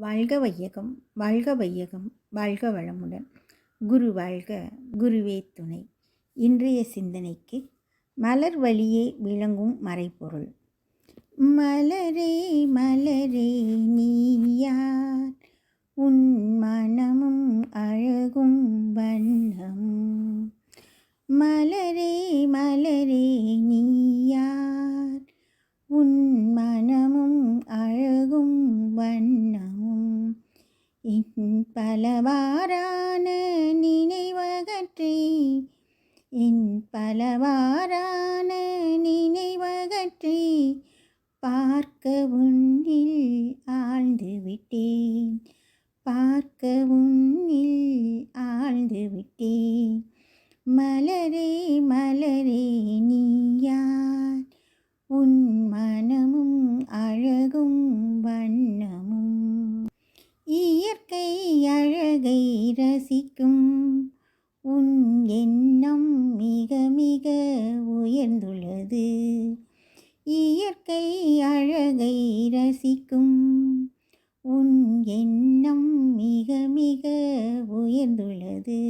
வாழ்க வையகம் வாழ்க வையகம் வாழ்க வளமுடன். குரு வாழ்க குருவே துணை. இன்றைய சிந்தனைக்கு மலர் வழியே விளங்கும் மறைப்பொருள் மலரே மலரே நீயார் உன் மன என் பலவாறான நினைவகற்றி பார்க்க உன்னில் ஆழ்ந்து விட்டேன் பார்க்க உன்னில் ஆழ்ந்து விட்டேன் மலரே இயற்கை அழகை ரசிக்கும் உன் எண்ணம் மிக மிக உயர்ந்துள்ளது.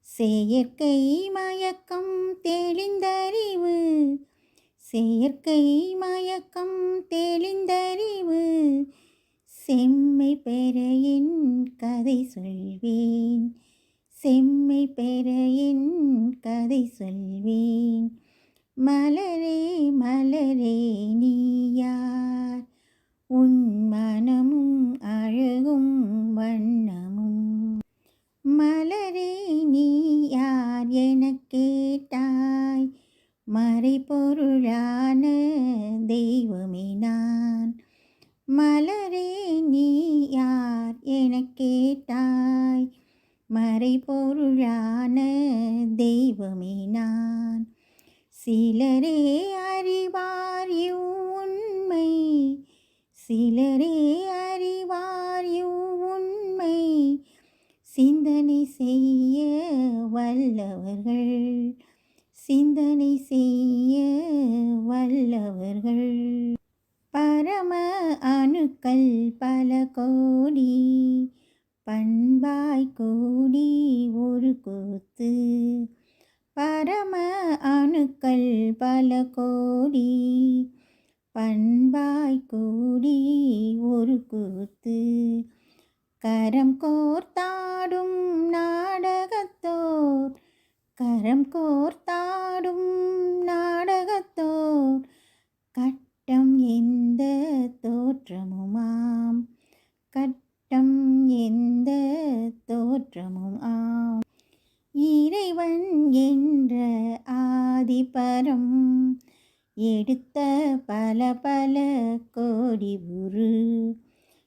செயற்கை மயக்கம் தெளிந்தறிவு செயற்கை மயக்கம் தெளிந்தறிவு செம்மை பெற என் கதை சொல்வேன் செம்மை பெற என் கதை சொல்வேன். மலரே மலரே நீயார் உன் மனமும் அழகும் வண்ணமும். மலரே நீ யார் எனக் கேட்டாய்? மறைபொருளான தெய்வமே நான். மலரே நீ யார் எனக் கேட்டாய்? மறைபொருளான தெய்வமே நான். சிலரே அறிவார் உண்மை சிலரே அறிவார் உண்மை சிந்தனை செய்ய வல்லவர்கள் சிந்தனை செய்ய வல்லவர்கள். பரம அணுக்கள் பல கோடி பண்பாய் கோடி ஒரு கூத்து கருத்துக்கள் பல கோடி பண்பாய் கூடி ஒரு கூத்து. கரம் கோர்த்தாடும் நாடகத்தோர் கரம் கோர்த்தாடும் நா பல பல கோடி உரு.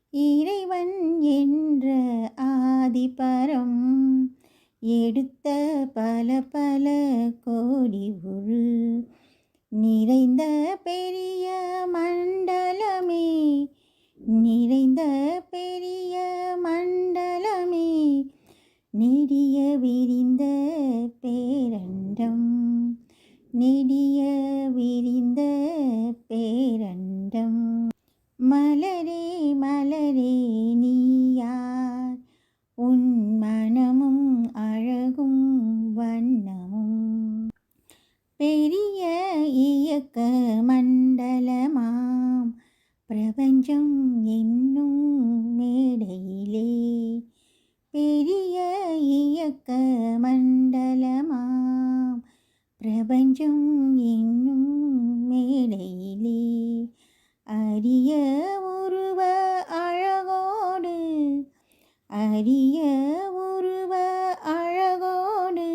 இறைவன் என்ற ஆதிபரம் எடுத்த பல பல கோடி உரு. நிறைந்த பெரிய மண்டலமே நிறைந்த பெரிய மண்டலமே நெடிய விரி இயக்க மண்டலமாம். பிரபஞ்சம் என்னும் மேடையிலே அரிய உருவ அழகோடு அரிய உருவ அழகோடு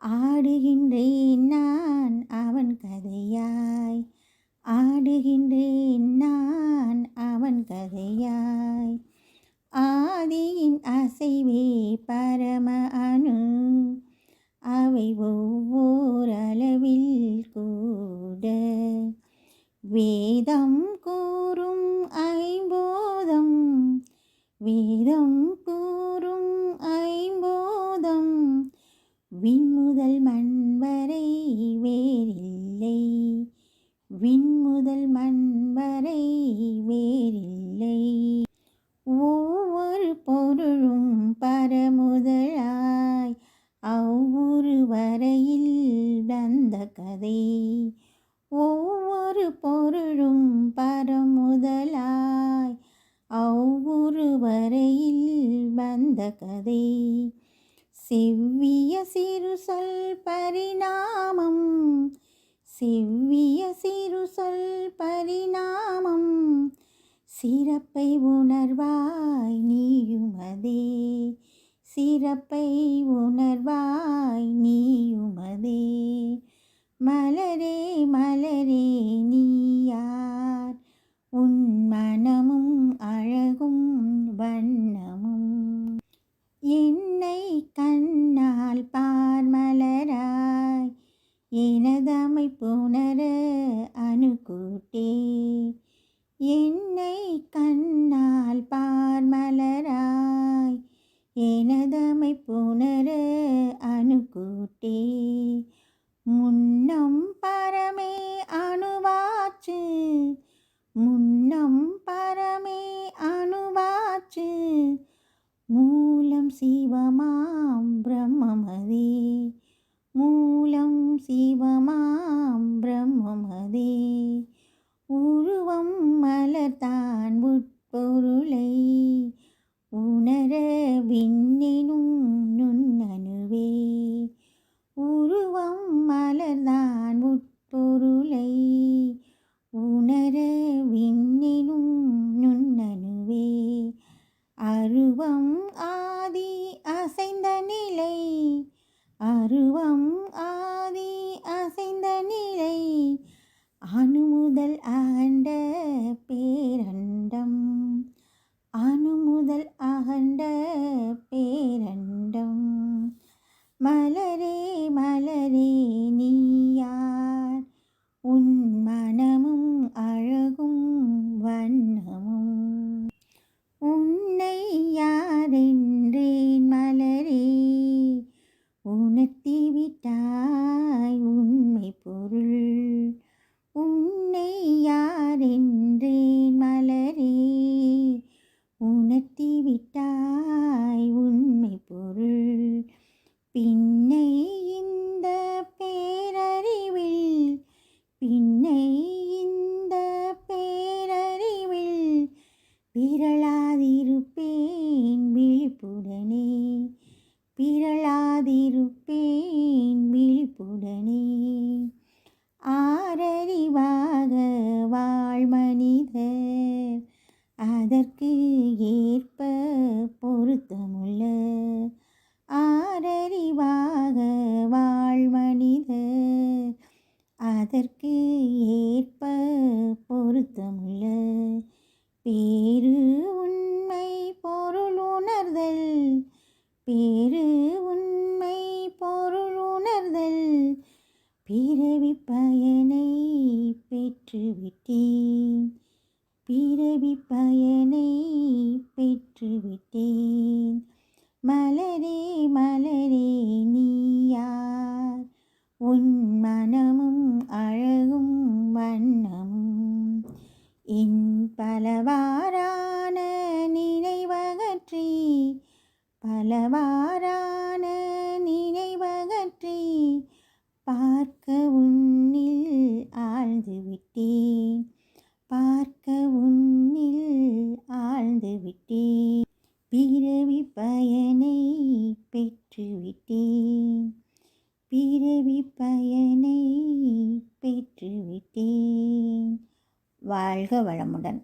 ஆடுகின்றேன் வேதம் கூறும் ஐம்போதம் வேதம் கூறும் ஐம்போதம் விண்முதல் மண் வரை வேறில்லை விண்முதல் மண் வரை வேறில்லை. ஒவ்வொரு பொருளும் பரமுதலாய் அவ்வொரு வரையில் வந்த கதை. ஒவ்வொரு பொருளும் பரமுதலாய். அவ்வொரு வரையில் வந்த கதை. செவ்விய சிறு சொல் பரிணாமம். செவ்விய சிறு சொல் பரிணாமம். சிறப்பை உணர்வாய் நீயுமதே. சிறப்பை உணர்வாய் நீயுமதே. மலரே மலரே நீயார் உன் மனமும் அழகும் வண்ணமும். என்னை கண்ணால் பார் மலராய் எனதமை புணர அணுகூட்டே. என்னை கண்ணால் பார் மலராய் எனதமை புணர அணுகூட்டே. பிறளாதிருப்பேன் விழிப்புடனே. ஆரறிவாக வாழ் மனிதர் அதற்கு ஏற்ப பொருத்தமுள்ள. ஆரறிவாக வாழ் மனிதர் அதற்கு ஏற்ப பொருத்தமுள்ள. பேரு உண்மை பொருள் உணர்தல் பேரு உண்மை பொருள் உணர்தல். பிறவி பயனை பெற்றுவிட்டேன். பிறவி பயனை பெற்றுவிட்டேன். மலரே மலரே நீயார் உன் மனமும் அழகும் வண்ணமும். என் பலவாறான நினைவகற்றி. பலவாறான பார்க்க உன்னில் ஆழ்ந்து விட்டேன் பார்க்க உன்னில் ஆழ்ந்து விட்டேன் பிறவி பயனை பெற்றுவிட்டேன். பிறவி பயனை பெற்றுவிட்டேன். வாழ்க வளமுடன்.